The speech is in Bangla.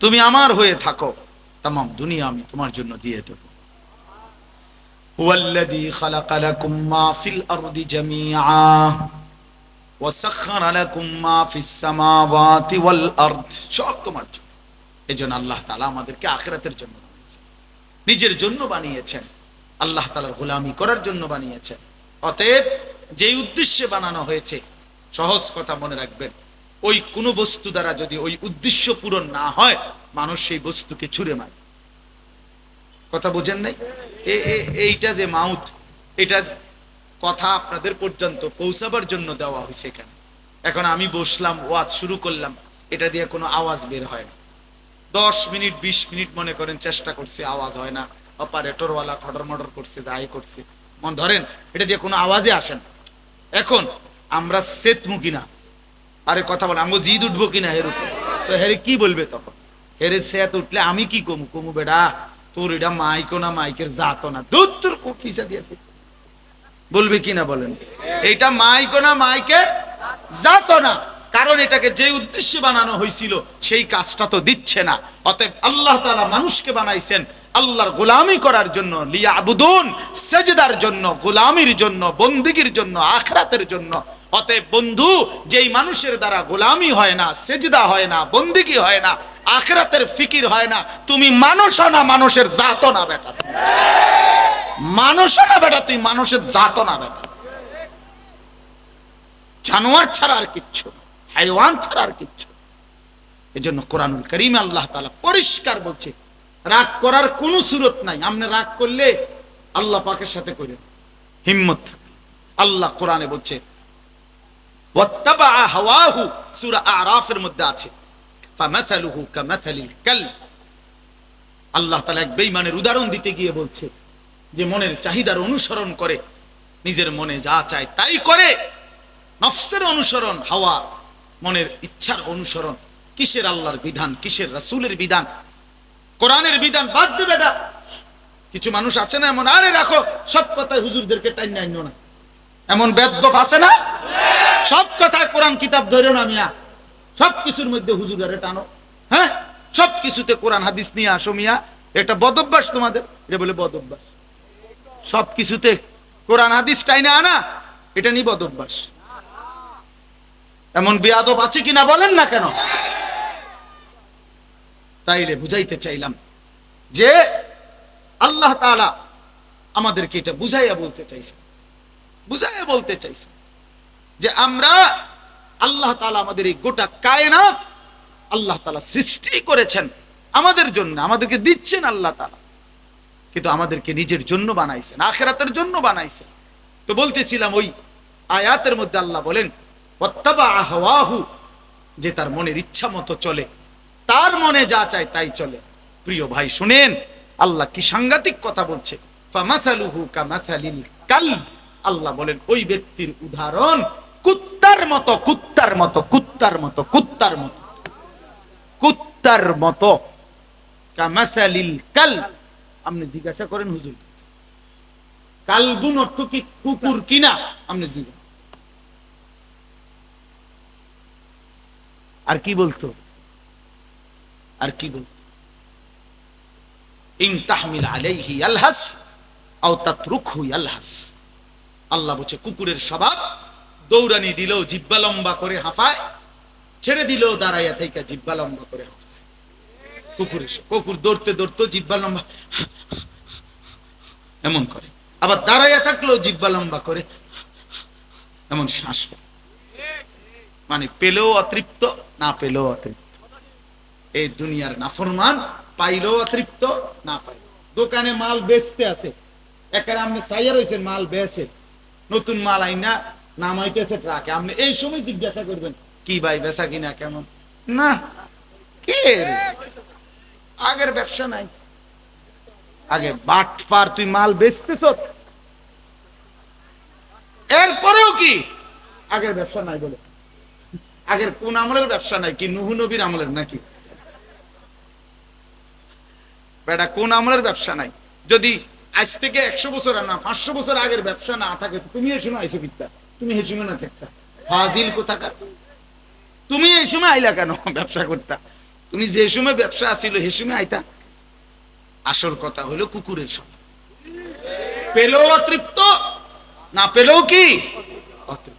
তুমি আমার হয়ে থাকো। তাম দুনিয়া আমি তোমার জন্য দিয়ে দেব। হুয়াল্লাযী খালাকা লাকুম মা ফিল আরদি জামিআ ওয়া সাখখারা লাকুম মা ফিস সামাওয়াতি ওয়াল আরদ। সব তোমার জন্য। এজন্য আল্লাহ তাআলা আমাদেরকে আখিরাতের জন্য বানিয়েছেন। নিজের জন্য বানিয়েছেন। আল্লাহ তাআলার গোলামি করার জন্য বানিয়েছেন। অতএব যেই উদ্দেশ্যে বানানো হয়েছে, সহজ কথা মনে রাখবেন। ওই কোনো বস্তু দ্বারা যদি ওই উদ্দেশ্য পূরণ না হয়, মানুষ সেই বস্তুকে ছুঁড়ে মারে। কথা বুঝেন নাই? এইটা যে মাউথ, এটা কথা আপনাদের পর্যন্ত পৌঁছাবার জন্য দেওয়া হয়েছে এখানে। এখন আমি বসলাম, ওয়াজ শুরু করলাম, এটা দিয়ে কোনো আওয়াজ বের হয় না। দশ মিনিট, বিশ মিনিট মনে করেন চেষ্টা করছে, আওয়াজ হয় না। অপারেটরওয়ালা খটর মটর করছে, যাই করছে। মন ধরেন, এটা দিয়ে কোনো আওয়াজে আসে না। এখন আমরা সেত মুখি না। আরে কথা বলে আমগো জিদ উঠবো কিনা হের উপর? তো হেরে কি বলবে তখন? হেরে সেত উঠলে আমি কি কমু? কমু বেডা তোর এটা মাইকো না মাইকের জাতো না। দূর তোর পিসা দিয়ে ফেল। বলবে কিনা বলেন? এইটা মাইকো না মাইকের জাতো না। কারণ এটাকে যে উদ্দেশ্যে বানানো হয়েছিল সেই কাজটা তো দিচ্ছে না। অতএব আল্লাহ তাআলা মানুষকে বানাইছেন আল্লাহর গোলামি করার জন্য লিয়া আবুদুন সেজদার জন্য গোলামির জন্য বন্দিগির জন্য আখরাতের জন্য অতএব বন্ধু, যেই মানুষের দ্বারা গোলামি হয় না, সেজদা হয় না, বন্দিগি হয় না, আখরাতের ফিকির হয় না, তুমি মানুষ না মানুষের জাত না বেটা। মানুষ না বেটা তুই মানুষের জাত না বেটা। জানোয়ার ছাড়া আর কিচ্ছু হাইওয়ান ছাড়া আর কিচ্ছু এই জন্য কোরআনুল করিম আল্লাহ তাআলা পরিষ্কার বলছে, রাগ করার কোনো সুরত নাই, আপনি রাগ করলে আল্লাহ পাকের সাথে করেন হিম্মত থাকে আল্লাহ কোরআনে বলছে ওয়াত্তাবা হাওয়াহু, সূরা আরাফের মধ্যে আছে। ফামাসালুহু কামাসালিল আল্লাহ তাআলা এক বেঈমানের উদাহরণ দিতে গিয়ে বলছে, যে মনের চাহিদার অনুসরণ করে, নিজের মনে যা চায় তাই করে। নফসের অনুসরণ, হাওয়া, মনের ইচ্ছার অনুসরণ, কিসের আল্লাহর বিধান, কিসের রাসূলের বিধান? কোরআনের বিধান বাদ দেবে কিছু মানুষ আছে না এমন, আরে রাখো, সব কথায় হুজুরদেরকে টাইন না। এমন বেদ্যপ আছে না? সব কথায় কোরআন কিতাব ধরে না মিয়া। সব কিছুর মধ্যে হুজুরের টানো। হ্যাঁ? সব কিছুতে কোরআন হাদিস নিয়ে আসো মিয়া। এটা বদভ্যাস তোমাদের। এটা বলে বদভ্যাস। সব কিছুতে কোরআন হাদিস টাইনে আনা, এটা নিয়ে বদভ্যাস। এমন বেয়াদব আছে কিনা বলেন না কেন? তাইলে বুঝাইতে চাইলাম যে আল্লাহ তাআলা আমাদেরকে এটা বুঝাইয়া বলতে চাইছে বুঝাইয়া বলতে চাইছে যে আমরা আল্লাহ তাআলা আমাদের এই গোটা কায়নাত আল্লাহ তাআলা সৃষ্টি করেছেন আমাদের জন্য, আমাদেরকে দিচ্ছেন আল্লাহ তালা কিন্তু আমাদেরকে নিজের জন্য বানাইছেন, আখেরাতের জন্য বানাইছেন। তো বলতেছিলাম ওই আয়াতের মধ্যে আল্লাহ বলেন হাওয়াহু যে তার মনের ইচ্ছা মতো চলে, তার মনে যা চায় তাই চলে। প্রিয় ভাই, শুনেন, আল্লাহ কি সাংঘাতিক কথা বলছে, ফামাসালুহু কামাসালিল আল্লাহ বলেন, ওই ব্যক্তির উদাহরণ কুত্তার মতো কুত্তার মতো কুত্তার মতো কুত্তার মতো। কুত্তার মতো। আপনি জিজ্ঞাসা করেন হুজুর। কালবুন অর্থ কি কুকুর কিনা? আপনি জিজ্ঞাসা আর কি বলতো? আর কি বলতো? ইন তাহমিল আলাইহি আলহাস, আও তাতরুকহু আলহাস। আল্লাহ বলছে, কুকুরের স্বভাব, দৌড়ানি দিলেও জিব্বা লম্বা করে হাঁফায়, ছেড়ে দিলেও দাঁড়াইয়া থেকে জিব্বা লম্বা করে হাঁফায়। স্বভাব। কুকুর দৌড়তে দৌড়তে জিব্বা লম্বা, এমন করে। আবার দাঁড়াইয়া থাকলেও জিব্বা লম্বা করে, এমন শ্বাস। মানে পেলেও অতৃপ্ত, না পেলেও অতৃপ্ত। এই দুনিয়ার নাফরমান, পাইলেও অতৃপ্ত, না পাই দোকানে মাল বেচতে আছে। একের আপনি সাইয়া রয়েছেন মাল বেচে। নতুন মাল আইনা, নামাইতেছে ট্রাকে। আপনি এই সময় জিজ্ঞাসা করবেন, কি ভাই, বেচা কিনা কেমন? না। আগের ব্যবসা নাই। আগে বাট পার তুই মাল বেচতেছ? এরপরেও কি? আগের ব্যবসা নাই বলে। আগের কোন আমলের ব্যবসা নাই কি নুহু নবীর আমলের নাকি? বেটা, কোন আমলের ব্যবসা নাই? যদি আজ থেকে একশো বছর না, পাঁচশো বছর আগের ব্যবসা না থাকে তুমি এই সময় আইসো ফিরতা তুমি এই সময় না থাকতা? ফাজিল কোথাকার? তুমি এই সময় আইলা কেন ব্যবসা করতা? তুমি যে সময় ব্যবসা আসিল সে সময় আইতা? আসল কথা হলো কুকুরের সময়। পেলেও অতৃপ্ত, না পেলেও কি? অতৃপ্ত।